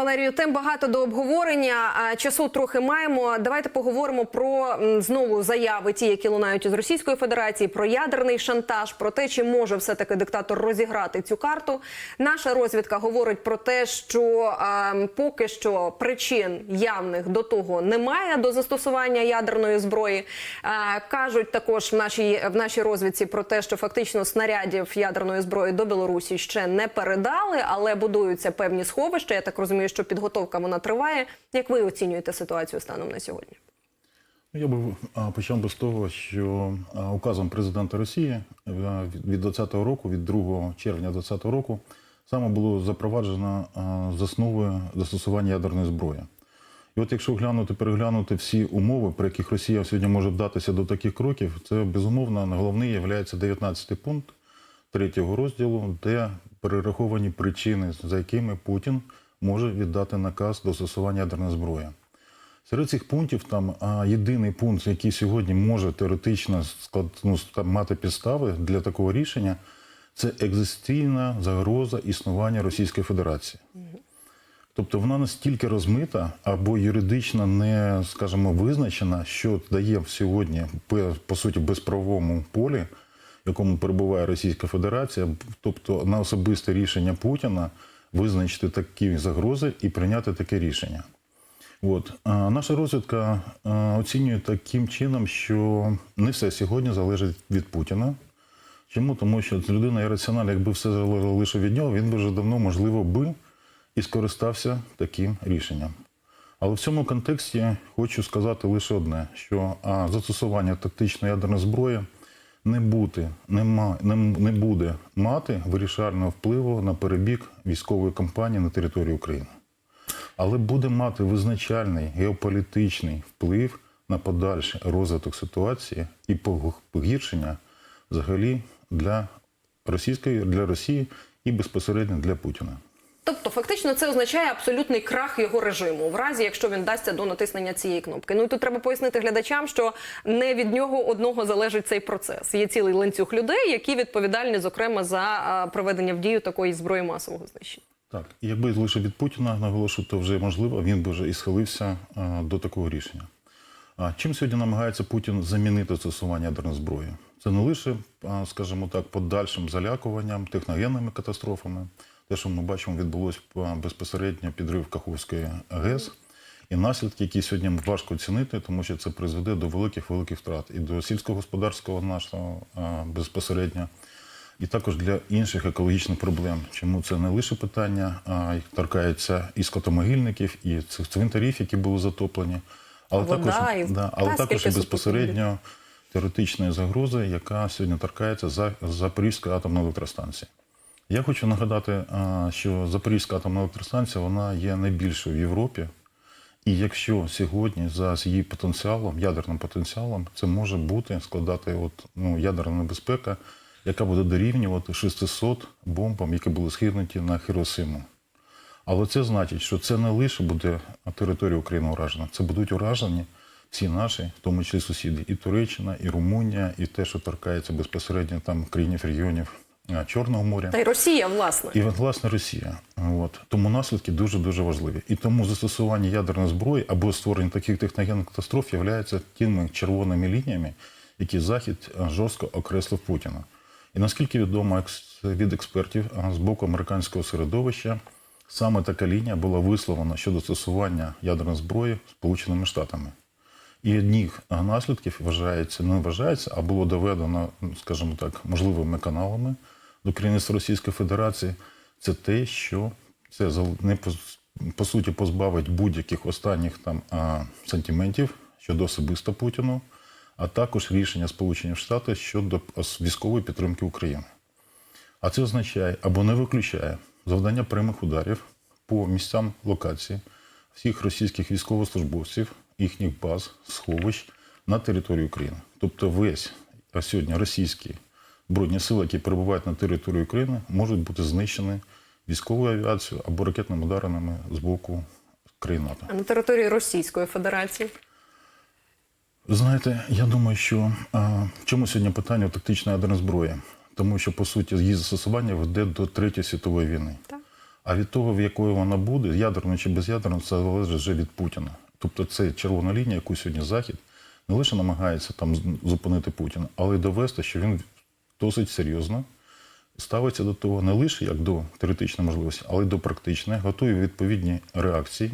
Валерію, тем багато до обговорення. Часу трохи маємо. Давайте поговоримо про знову заяви, ті, які лунають із Російської Федерації, про ядерний шантаж, про те, чи може все таки диктатор розіграти цю карту. Наша розвідка говорить про те, що м, поки що причин явних до того немає до застосування ядерної зброї. А, кажуть також в нашій в нашій розвідці про те, що фактично снарядів ядерної зброї до Білорусі ще не передали, але будуються певні сховища. Я так розумію, що підготовка вона триває. Як ви оцінюєте ситуацію станом на сьогодні? Ну, Я би почав би з того, що указом президента Росії від 2020 року, від 2 червня 2020 року, саме було запроваджено заснови застосування ядерної зброї. І от якщо глянути, переглянути всі умови, при яких Росія сьогодні може вдатися до таких кроків, це безумовно головний є 19-й пункт третього розділу, де перераховані причини, за якими Путін може віддати наказ до застосування ядерної зброї. Серед цих пунктів там єдиний пункт, який сьогодні може теоретично склад, ну, мати підстави для такого рішення, це екзистенційна загроза існування Російської Федерації. Тобто вона настільки розмита або юридично не, скажімо, визначена, що дає сьогодні по суті безправовому полі, в якому перебуває Російська Федерація, тобто на особисте рішення Путіна визначити такі загрози і прийняти таке рішення. От наша розвідка оцінює таким чином, що не все сьогодні залежить від Путіна. Чому? Тому що людина ірраціональна, якби все залежало лише від нього, він би вже давно, можливо, би і скористався таким рішенням. Але в цьому контексті хочу сказати лише одне: що застосування тактичної ядерної зброї не, бути, не, ма, не, не буде мати вирішального впливу на перебіг військової кампанії на території України але буде мати визначальний геополітичний вплив на подальший розвиток ситуації і погіршення взагалі для російської для Росії і безпосередньо для Путіна. Тобто, фактично, це означає абсолютний крах його режиму, в разі якщо він дасться до натиснення цієї кнопки. Ну і тут треба пояснити глядачам, що не від нього одного залежить цей процес. Є цілий ланцюг людей, які відповідальні, зокрема, за проведення в дію такої зброї масового знищення. Так, якби лише від Путіна наголошую, то вже можливо він би вже і схилився до такого рішення. А чим сьогодні намагається Путін замінити застосування ядерної зброї? Це не лише, скажімо так, подальшим залякуванням, техногенними катастрофами. Те, що ми бачимо, відбулось безпосередньо підрив Каховської АГЕС. І наслідки, які сьогодні важко оцінити, тому що це призведе до великих великих втрат і до сільськогосподарського нашого безпосередньо і також для інших екологічних проблем. Чому це не лише питання, а й торкається і скотомогильників, і цих цвинтарів, які були затоплені, але Вода також, і- да, та, також і безпосередньо теоретичної загрози, яка сьогодні торкається за Запорізької атомної електростанції. Я хочу нагадати, що Запорізька атомна електростанція вона є найбільшою в Європі. І якщо сьогодні за її потенціалом, ядерним потенціалом, це може бути складати от, ну, ядерна небезпека, яка буде дорівнювати 600 бомбам, які були скинуті на Хіросиму. Але це значить, що це не лише буде територія України уражена, це будуть уражені всі наші, в тому числі сусіди, і Туреччина, і Румунія, і те, що торкається безпосередньо там країнів регіонів Чорного моря. Та й Росія, власне. І власне Росія. От. Тому наслідки дуже дуже важливі. І тому застосування ядерної зброї або створення таких техногенних катастроф є тими червоними лініями, які Захід жорстко окреслив Путіна. І наскільки відомо від експертів з боку американського середовища, саме така лінія була висловлена щодо застосування ядерної зброї Сполученими Штатами. І одних наслідків вважається, не вважається, а було доведено, ну, скажімо так, можливими каналами до керівництва Російської Федерації, це те, що це не по, суті позбавить будь-яких останніх там сантиментів щодо особисто Путіну, а також рішення Сполучених Штатів щодо військової підтримки України. А це означає або не виключає завдання прямих ударів по місцям локації всіх російських військовослужбовців, їхніх баз, сховищ на території України. Тобто весь сьогодні російські збройні сили, які перебувають на території України, можуть бути знищені військовою авіацією або ракетними ударами з боку країн НАТО. А на території Російської Федерації. Знаєте, я думаю, що а, чому сьогодні питання тактичної ядерної зброї? Тому що, по суті, її застосування веде до Третьої світової війни. Так. А від того, в якої вона буде, ядерною чи безядерною, це залежить вже від Путіна. Тобто це червона лінія, яку сьогодні Захід не лише намагається там зупинити Путіна, але й довести, що він досить серйозно ставиться до того не лише як до теоретичної можливості, але й до практичної, готує відповідні реакції,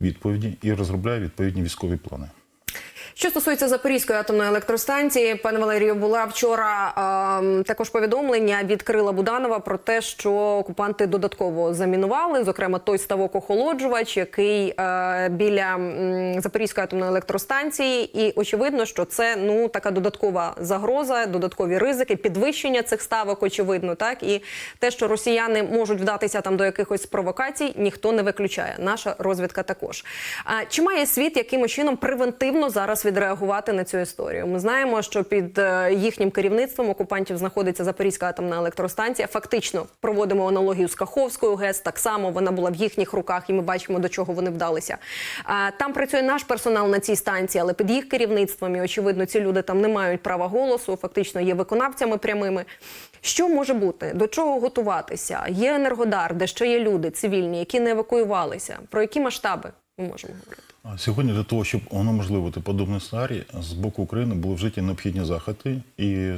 відповіді і розробляє відповідні військові плани. Що стосується Запорізької атомної електростанції, пане Валерію, була вчора ем, також повідомлення від Крила Буданова про те, що окупанти додатково замінували, зокрема той ставок охолоджувач, який е, біля м, Запорізької атомної електростанції, і очевидно, що це ну така додаткова загроза, додаткові ризики, підвищення цих ставок, очевидно, так і те, що росіяни можуть вдатися там до якихось провокацій, ніхто не виключає. Наша розвідка також. А чи має світ якимось чином превентивно зараз відреагувати на цю історію? Ми знаємо, що під е, їхнім керівництвом окупантів знаходиться Запорізька атомна електростанція. Фактично проводимо аналогію з Каховською ГЕС. Так само вона була в їхніх руках, і ми бачимо, до чого вони вдалися. Там працює наш персонал на цій станції, але під їх керівництвом і очевидно, ці люди там не мають права голосу, фактично є виконавцями прямими. Що може бути? До чого готуватися? Є енергодар, де ще є люди цивільні, які не евакуювалися. Про які масштаби ми можемо говорити? Сьогодні для того, щоб унеможливити подобний сценарій, з боку України були вжиті необхідні заходи, і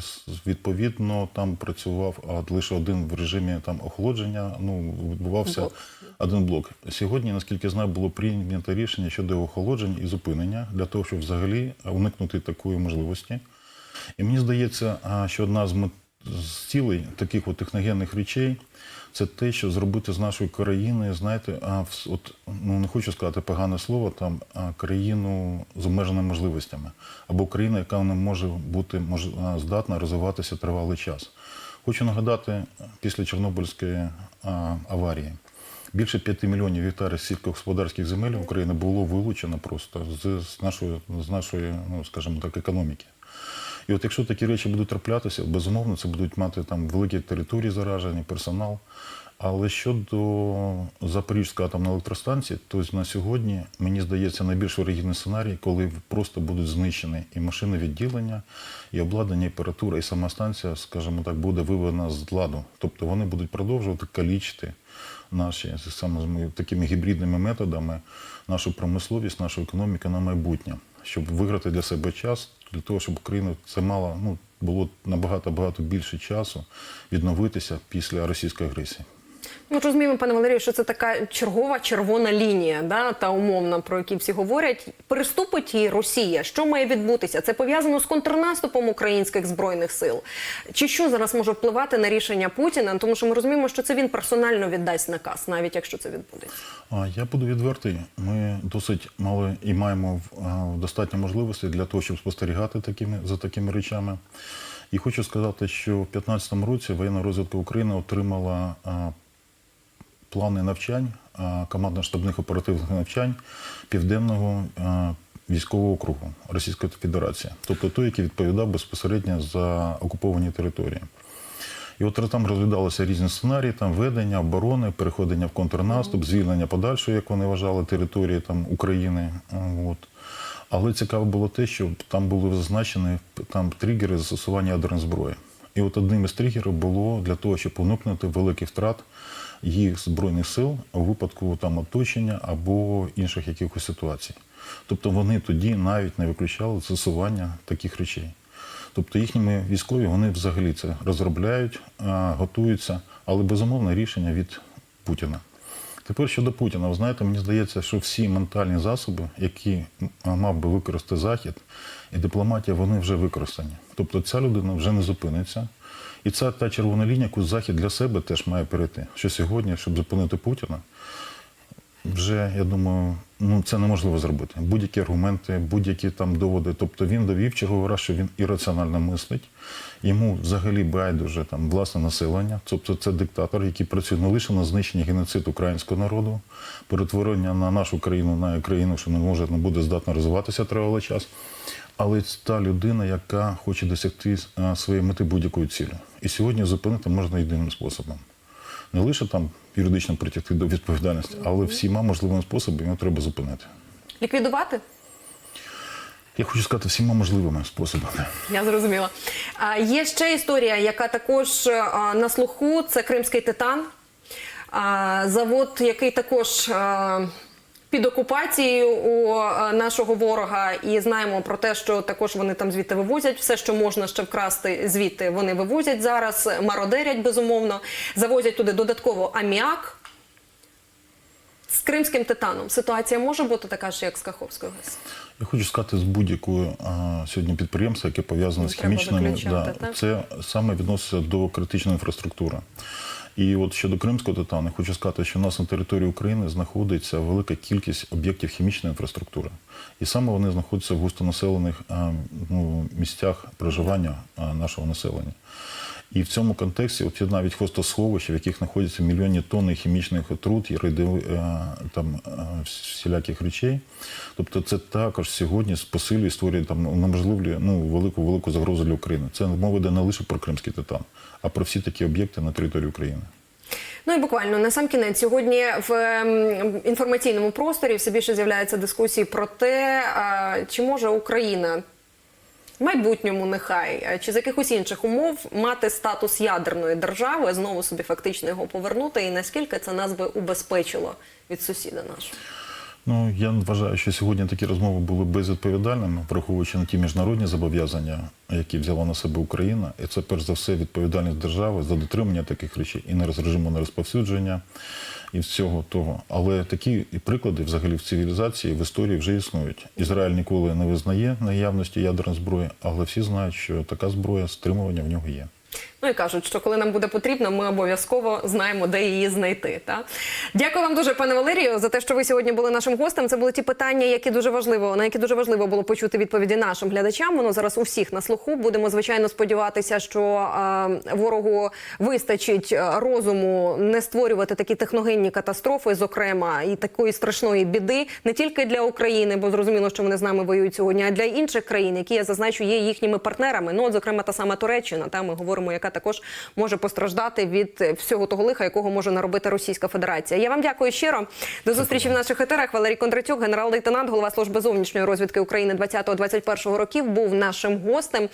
відповідно там працював лише один в режимі там охолодження. Ну відбувався Блок. один блок. Сьогодні, наскільки знаю, було прийнято рішення щодо охолодження і зупинення для того, щоб взагалі уникнути такої можливості. І мені здається, що одна з мет з цілей таких от техногенних речей це те, що зробити з нашої країни, знаєте, а, от, ну не хочу сказати погане слово, там а, країну з обмеженими можливостями, або країна, яка не може бути мож, здатна розвиватися тривалий час. Хочу нагадати, після Чорнобильської а, аварії більше 5 мільйонів гектарів сільськогосподарських земель України було вилучено просто з, нашої, з нашої, ну скажімо так, економіки. І от якщо такі речі будуть траплятися, безумовно, це будуть мати там великі території заражені, персонал. Але щодо Запорізької атомної електростанції, то на сьогодні мені здається найбільш вирогідний сценарій, коли просто будуть знищені і машини відділення, і обладнання, і апаратура, і сама станція, скажімо так, буде виведена з ладу. Тобто вони будуть продовжувати калічити наші саме такими гібридними методами нашу промисловість, нашу економіку на майбутнє, щоб виграти для себе час, для того, щоб Україна це мала ну було набагато багато більше часу відновитися після російської агресії. Ми розуміємо, пане Валерію, що це така чергова червона лінія, да, та умовна, про які всі говорять. Переступить її Росія. Що має відбутися? Це пов'язано з контрнаступом українських збройних сил. Чи що зараз може впливати на рішення Путіна? Тому що ми розуміємо, що це він персонально віддасть наказ, навіть якщо це відбудеться. А я буду відвертий. Ми досить мали і маємо достатньо можливостей для того, щоб спостерігати такими за такими речами. І хочу сказати, що в 2015 році воєнна розвідка України отримала плани навчань, командно-штабних оперативних навчань південного військового округу Російської Федерації, тобто той, який відповідав безпосередньо за окуповані території. І от там розглядалися різні сценарії: там ведення, оборони, переходення в контрнаступ, звільнення подальшої, як вони вважали, території там України. От. Але цікаво було те, що там були зазначені там тригери застосування ядерної зброї. І от одним із тригерів було для того, щоб уникнути великих втрат їх збройних сил у випадку там оточення або інших якихось ситуацій. Тобто вони тоді навіть не виключали застосування таких речей. Тобто їхніми військові вони взагалі це розробляють, готуються, але безумовно рішення від Путіна. Тепер щодо Путіна, ви знаєте, мені здається, що всі ментальні засоби, які мав би використати Захід і дипломатія, вони вже використані. Тобто ця людина вже не зупиниться. І це та червона лінія, яку Захід для себе теж має перейти. Що сьогодні, щоб зупинити Путіна, вже я думаю, ну це неможливо зробити. Будь-які аргументи, будь-які там доводи. Тобто він довів черговий раз, що він ірраціонально мислить. Йому взагалі байдуже там власне населення. Тобто це диктатор, який працює не лише на знищення геноцид українського народу, перетворення на нашу країну на країну, що не може не буде здатна розвиватися тривалий час. Але це та людина, яка хоче досягти своєї мети будь-якою цілі. І сьогодні зупинити можна єдиним способом не лише там юридично притягти до відповідальності, але всіма можливими способами його треба зупинити. Ліквідувати? Я хочу сказати всіма можливими способами. Я зрозуміла. А, є ще історія, яка також на слуху. Це кримський титан. Завод, який також а, під окупацією у нашого ворога, і знаємо про те, що також вони там звідти вивозять все, що можна ще вкрасти звідти. Вони вивозять зараз, мародерять безумовно, завозять туди додатково аміак. З кримським титаном ситуація може бути така ж, як з Каховською ГЕС? Я хочу сказати, з будь-якої а, сьогодні підприємства, яке пов'язане Ну, з треба хімічними, да, це саме відноситься до критичної інфраструктури. І от щодо кримського титану, хочу сказати, що у нас на території України знаходиться велика кількість об'єктів хімічної інфраструктури. І саме вони знаходяться в густонаселених а, ну, місцях проживання нашого населення. І в цьому контексті от навіть хвостосховища, в яких знаходяться мільйонні тонни хімічних отрут і там е, всіляких речей. Тобто це також сьогодні посилює, створює там унеможливлює ну, велику велику загрозу для України. Це мова йде не лише про кримський титан, а про всі такі об'єкти на території України. Ну і буквально на сам кінець сьогодні в ем, інформаційному просторі все більше з'являються дискусії про те, чи може Україна майбутньому нехай чи з якихось інших умов мати статус ядерної держави, знову собі фактично його повернути, і наскільки це нас би убезпечило від сусіда нашого. Ну я вважаю, що сьогодні такі розмови були безвідповідальними, враховуючи на ті міжнародні зобов'язання, які взяла на себе Україна, і це перш за все відповідальність держави за дотримання таких речей і на режиму на розповсюдження і всього того. Але такі приклади взагалі в цивілізації в історії вже існують. Ізраїль ніколи не визнає наявності ядерної зброї, але всі знають, що така зброя стримування в нього є. Ну і кажуть, що коли нам буде потрібно, ми обов'язково знаємо, де її знайти. Та дякую вам дуже, пане Валерію, за те, що ви сьогодні були нашим гостем. Це були ті питання, які дуже важливо, на які дуже важливо було почути відповіді нашим глядачам. Воно зараз у всіх на слуху. Будемо звичайно сподіватися, що е, ворогу вистачить е, розуму не створювати такі техногенні катастрофи, зокрема, і такої страшної біди не тільки для України, бо зрозуміло, що вони з нами воюють сьогодні, а для інших країн, які я зазначу, є їхніми партнерами. Ну, от, зокрема, та сама Туреччина. Та ми говоримо, яка також може постраждати від всього того лиха, якого може наробити Російська Федерація. Я вам дякую щиро. До зустрічі в наших етерах. Валерій Кондратюк, генерал-лейтенант, голова служби зовнішньої розвідки України 20-21 років, був нашим гостем.